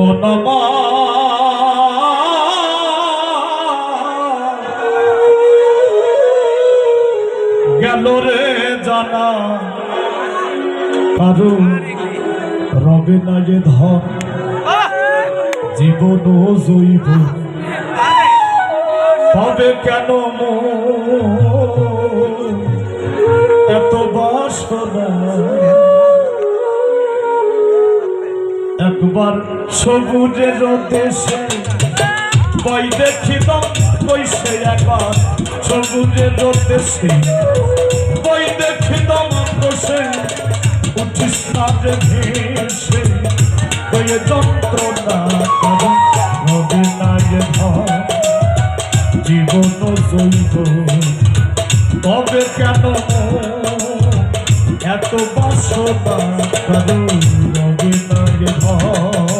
মনমা গেল রে জানা। কারণ রবে না যে ধন। জীবন জৈব। তবে কেন মন? এত বাসনা। একবার সবুজের দেশে বই দেখিলাম বইসে একবার সবুজের দেশে। বই দেখিলাম বসে উঠিস না যে ভেসে। বইয়ে যন্ত্রণা হবে না যে জীবন জৈব, তবে কেন এত বাসনা ভয়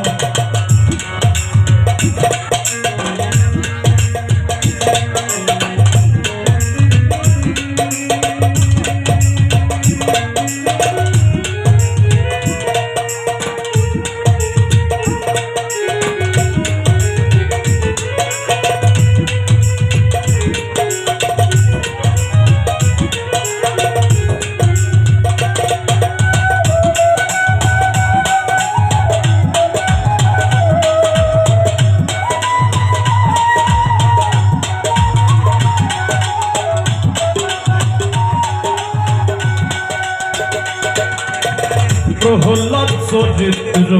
প্রহ্লাদ চরিত্র।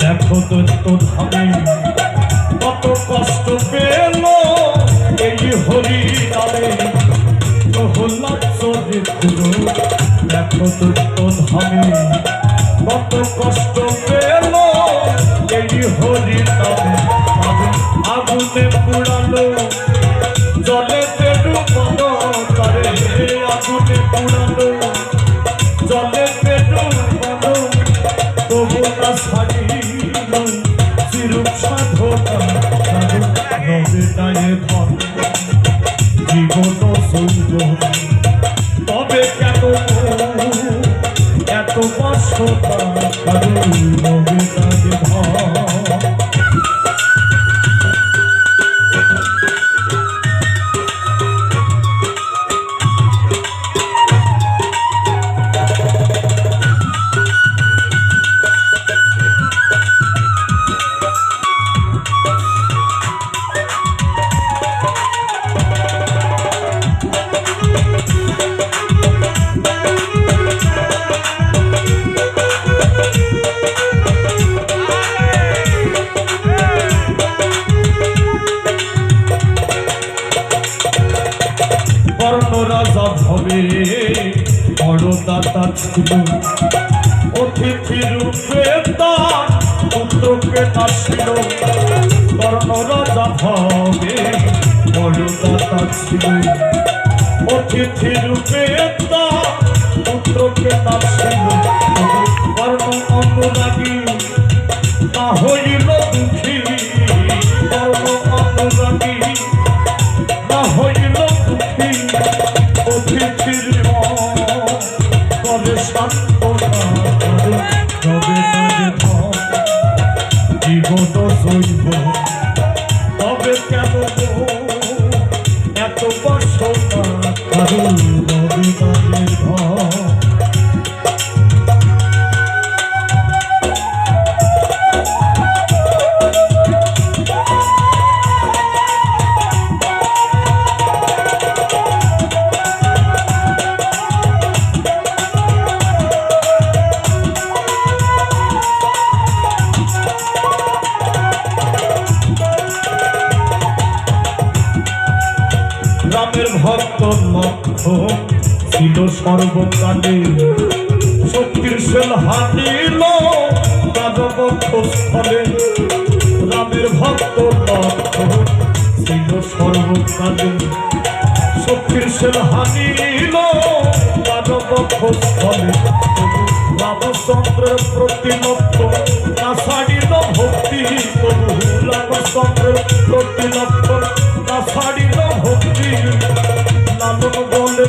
দেখো দৈত্য ধামে কত কষ্ট পেল এই হরি নামে প্রহ্লাদ চরিত্র। দেখো দৈত্য ধামে কত কষ্ট পেল এই হরি নামে আগুন আগুনে নবে নায়ে ধন জীবন সৌজ তবে কেন এত কারণ নবে নায়ে ধন অতিথি রূপে তার পুত্রকে নাছিল বর্ণ রাজা ভবে বড় দাতা ছিল। অতিথি রূপে তার পুত্রকে অনুরাগী না অর্থ ছিল সর্বকালে। শক্তির সেল হারিল রাজবক্ষ স্থলে রামের ভক্ত তথ্য ছিল সর্বকালে। শক্তির সেল হারিল রাজবক্ষ স্থলে রামচন্দ্রের প্রতিমত্ত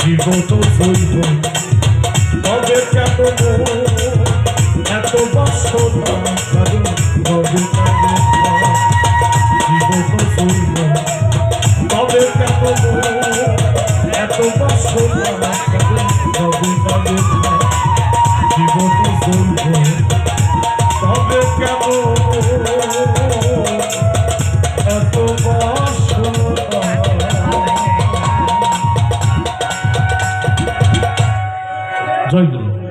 জীবন সইব